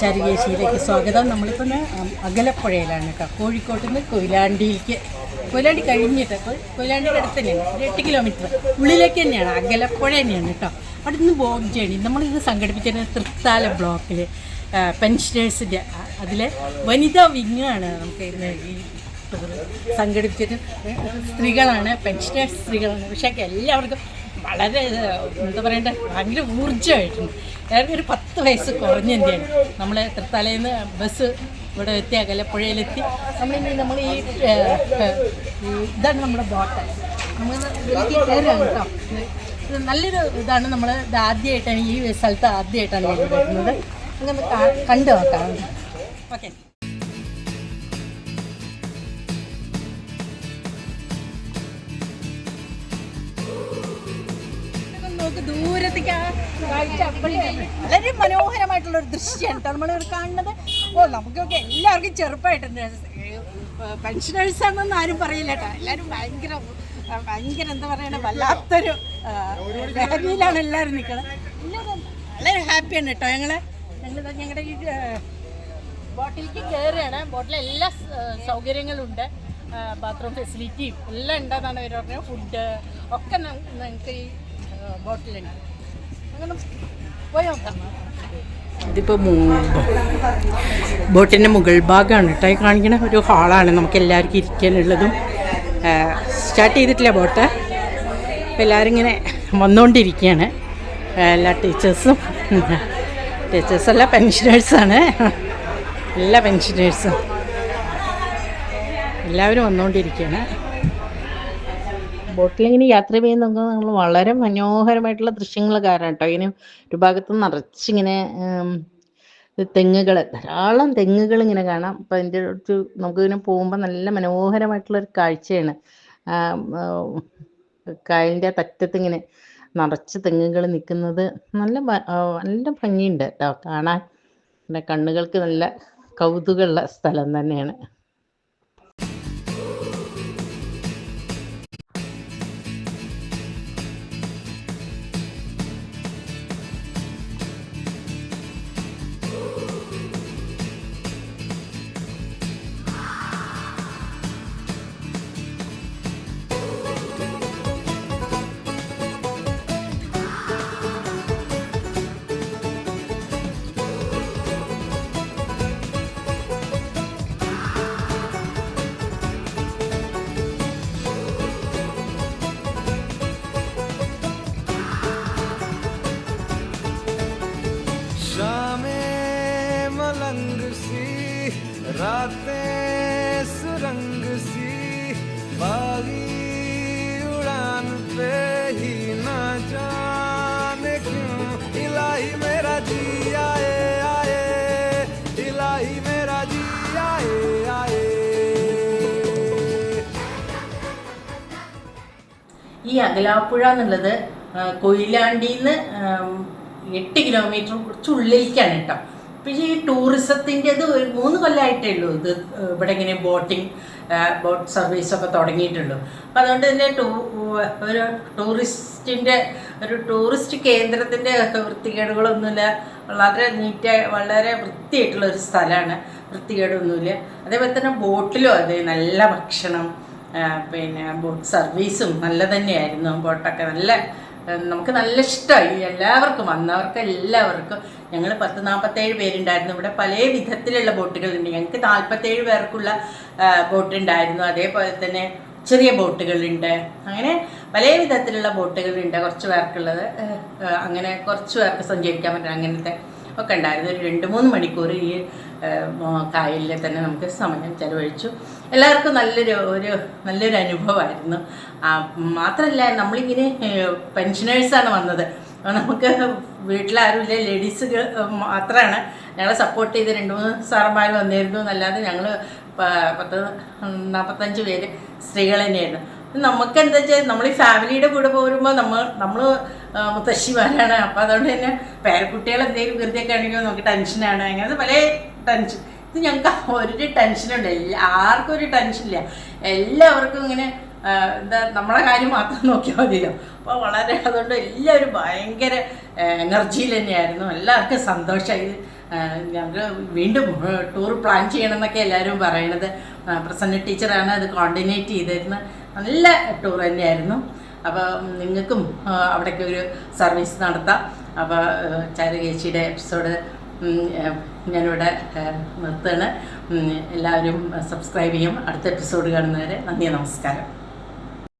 ചരികേശിയിലേക്ക് സ്വാഗതം. നമ്മളിപ്പോൾ അകലപ്പുഴയിലാണ് കേട്ടോ. കോഴിക്കോട്ട് നിന്ന് കൊയിലാണ്ടിയിലേക്ക്. കൊയിലാണ്ടി കഴിഞ്ഞിട്ട് കൊയിലാണ്ടിയുടെ അടുത്ത് തന്നെയാണ് ഒരു എട്ട് കിലോമീറ്റർ ഉള്ളിലേക്ക് തന്നെയാണ്. അകലപ്പുഴ തന്നെയാണ് കേട്ടോ. അവിടെ നിന്ന് വോക്ക് ജേണി നമ്മളിത് സംഘടിപ്പിച്ചിരുന്ന തൃത്താല ബ്ലോക്കിൽ പെൻഷനേഴ്സിന്റെ അതിലെ വനിതാ വിങ്ങാണ് നമുക്ക് ഈ സംഘടിപ്പിച്ചിട്ട് സ്ത്രീകളാണ് പെൻഷനേഴ്സ് സ്ത്രീകളാണ്. പക്ഷേ എല്ലാവർക്കും വളരെ എന്താ പറയണ്ടേ ഭയങ്കര ഊർജമായിട്ടുണ്ട്. ഒരു പത്ത് വയസ്സ് കുറഞ്ഞ എന്തെയാണ് നമ്മൾ തൃത്താലയിൽ നിന്ന് ബസ് ഇവിടെ എത്തി അകലപ്പുഴയിലെത്തി നമ്മളിനി നമ്മൾ ഈ ഇതാണ് നമ്മുടെ ബോട്ട് നമ്മൾ കേട്ടോ. നല്ലൊരു ഇതാണ് നമ്മൾ ഇത് ആദ്യമായിട്ടാണ് ഈ സ്ഥലത്ത് ആദ്യമായിട്ടാണ് വരുന്നത്. അങ്ങനെ കണ്ടു നോക്കാം. ഓക്കെ. നോക്ക് ദൂരത്തേക്ക് വളരെ മനോഹരമായിട്ടുള്ള ഒരു ദൃശ്യമാണ് കേട്ടോ. ഇവർ കാണുന്നത്. ഓ നമുക്കൊക്കെ എല്ലാവർക്കും ചെറുപ്പമായിട്ടുണ്ട് പെൻഷനേഴ്സ് ആണെന്നൊന്നും ആരും പറയില്ല കേട്ടോ. എല്ലാവരും ഭയങ്കര ഭയങ്കര എന്താ പറയണ വല്ലാത്തൊരു ലഹരിയിലാണ് എല്ലാവരും നിൽക്കുന്നത്. വളരെ ഹാപ്പിയാണ് കേട്ടോ. ഞങ്ങൾ ഞങ്ങൾ ഞങ്ങളുടെ ഈ ബോട്ടിലേക്ക് കയറുകയാണ് ബോട്ടിൽ എല്ലാ സൗകര്യങ്ങളും ഉണ്ട് ബാത്റൂം ഫെസിലിറ്റിയും എല്ലാം ഉണ്ടെന്നാണ് അവർ പറഞ്ഞത്. ഫുഡ് ഒക്കെ ഞങ്ങൾക്ക് ഈ ബോട്ടിലുണ്ട്. ഇതിപ്പോൾ ബോട്ടിന്റെ മുകൾ ഭാഗമാണ് കേട്ടോ. ഈ കാണിക്കണ ഒരു ഹാളാണ്. നമുക്ക് എല്ലാവർക്കും ഇരിക്കാനുള്ളതും സ്റ്റാർട്ട് ചെയ്തിട്ടില്ല ബോട്ട്. എല്ലാവരും ഇങ്ങനെ വന്നുകൊണ്ടിരിക്കുകയാണ് എല്ലാ ടീച്ചേഴ്സും. ടീച്ചേഴ്സല്ല പെൻഷനേഴ്സാണ് എല്ലാ പെൻഷനേഴ്സും എല്ലാവരും വന്നുകൊണ്ടിരിക്കുകയാണ് ബോട്ടിലിങ്ങനെ യാത്ര ചെയ്യുന്ന നമ്മൾ വളരെ മനോഹരമായിട്ടുള്ള ദൃശ്യങ്ങൾ കാരണം കേട്ടോ. ഇങ്ങനെ ഒരു ഭാഗത്ത് നിറച്ചിങ്ങനെ തെങ്ങുകൾ ധാരാളം തെങ്ങുകൾ ഇങ്ങനെ കാണാം. അപ്പം അതിന്റെ അടുത്ത് നമുക്ക് ഇങ്ങനെ പോകുമ്പോൾ നല്ല മനോഹരമായിട്ടുള്ള ഒരു കാഴ്ചയാണ്. കായലിന്റെ തറ്റത്ത് ഇങ്ങനെ നിറച്ച് തെങ്ങുകൾ നിൽക്കുന്നത് നല്ല നല്ല ഭംഗിയുണ്ട് കേട്ടോ കാണാൻ. കണ്ണുകൾക്ക് നല്ല കൗതുകമുള്ള സ്ഥലം തന്നെയാണ്. रातें सुरंग सी बागी उड़ान पे ही ना जाने क्यों इलाही मेरा जी आए आए इलाही मेरा जी आए आए ഈ അകലാപ്പുഴ എന്നുള്ളത് ആ, കൊയിലാണ്ടിന്ന് എട്ട് കിലോമീറ്റർ കുറച്ച് ഉള്ളിലേക്കാണ് കേട്ടോ പക്ഷേ ഈ ടൂറിസത്തിന്റെത് ഒരു മൂന്ന് കൊല്ലമായിട്ടേ ഉള്ളൂ. ഇത് ഇവിടെ ഇങ്ങനെ ബോട്ടിങ് ബോട്ട് സർവീസൊക്കെ തുടങ്ങിയിട്ടുള്ളൂ. അപ്പം അതുകൊണ്ട് തന്നെ ടൂ ഒരു ടൂറിസ്റ്റിന്റെ ഒരു ടൂറിസ്റ്റ് കേന്ദ്രത്തിന്റെ വൃത്തികേടുകളൊന്നുമില്ല. വളരെ നീറ്റായി വളരെ വൃത്തിയായിട്ടുള്ള ഒരു സ്ഥലമാണ് വൃത്തികേടൊന്നുമില്ല. അതേപോലെ തന്നെ ബോട്ടിലും അതെ നല്ല ഭക്ഷണം പിന്നെ ബോട്ട് സർവീസും നല്ല തന്നെയായിരുന്നു. ബോട്ടൊക്കെ നല്ല നമുക്ക് നല്ല ഇഷ്ടമായി എല്ലാവർക്കും വന്നവർക്ക് എല്ലാവർക്കും. ഞങ്ങൾ പത്ത് നാൽപ്പത്തേഴ് പേരുണ്ടായിരുന്നു. ഇവിടെ പല വിധത്തിലുള്ള ബോട്ടുകളുണ്ട്. ഞങ്ങൾക്ക് നാൽപ്പത്തേഴ് പേർക്കുള്ള ബോട്ട് ഉണ്ടായിരുന്നു അതേപോലെ തന്നെ ചെറിയ ബോട്ടുകളുണ്ട്. അങ്ങനെ പല വിധത്തിലുള്ള ബോട്ടുകളുണ്ട് കുറച്ച് പേർക്കുള്ളത്. അങ്ങനെ കുറച്ച് പേർക്ക് സഞ്ചരിക്കാൻ പറ്റും. അങ്ങനത്തെ ഒക്കെ ഉണ്ടായിരുന്നു. ഒരു രണ്ട് മൂന്ന് മണിക്കൂർ ഈ കായലിൽ തന്നെ നമുക്ക് സമയം ചെലവഴിച്ചു. എല്ലാവർക്കും നല്ലൊരു ഒരു നല്ലൊരു അനുഭവമായിരുന്നു. മാത്രമല്ല നമ്മളിങ്ങനെ പെൻഷനേഴ്സാണ് വന്നത്. നമുക്ക് വീട്ടിലാരുമില്ല ലേഡീസ് മാത്രമാണ് ഞങ്ങളെ സപ്പോർട്ട് ചെയ്ത് രണ്ട് മൂന്ന് സാറന്മാർ വന്നിരുന്നു. എന്നല്ലാതെ ഞങ്ങൾ പത്ത് നാൽപ്പത്തഞ്ച് പേര് സ്ത്രീകൾ തന്നെയായിരുന്നു. നമുക്ക് എന്താ വെച്ചാൽ നമ്മൾ ഈ ഫാമിലിയുടെ കൂടെ പോരുമ്പോൾ നമ്മൾ നമ്മൾ മുത്തശ്ശിമാരാണ്. അപ്പോൾ അതുകൊണ്ട് തന്നെ പേരക്കുട്ടികൾ എന്തെങ്കിലും വെറുതെയൊക്കെ ആണെങ്കിൽ നമുക്ക് ടെൻഷനാണ് അങ്ങനത്തെ പല ടെൻഷൻ ഇത് ഞങ്ങൾക്ക് ഒരു ടെൻഷനുണ്ട് ആർക്കും ഒരു ടെൻഷനില്ല എല്ലാവർക്കും ഇങ്ങനെ എന്താ നമ്മളെ കാര്യം മാത്രം നോക്കിയാൽ മതിയല്ലോ. അപ്പോൾ വളരെ അതുകൊണ്ട് എല്ലാവരും ഭയങ്കര എനർജിയിൽ തന്നെയായിരുന്നു. എല്ലാവർക്കും സന്തോഷമായി ഞങ്ങൾ വീണ്ടും ടൂർ പ്ലാൻ ചെയ്യണമെന്നൊക്കെ എല്ലാവരും പറയണത്. പ്രസന്ന ടീച്ചറാണ് അത് കോർഡിനേറ്റ് ചെയ്തിരുന്നത്. നല്ല ടൂർ തന്നെയായിരുന്നു. അപ്പോൾ നിങ്ങൾക്കും അവിടേക്ക് ഒരു സർവീസ് നടത്താം. അപ്പോൾ ചാരു ചേച്ചിയുടെ എപ്പിസോഡ് ഞാനിവിടെ നിർത്തുകയാണ്. എല്ലാവരും സബ്സ്ക്രൈബ് ചെയ്യും. അടുത്ത എപ്പിസോഡ് കാണുന്നവരെ നന്ദി നമസ്കാരം.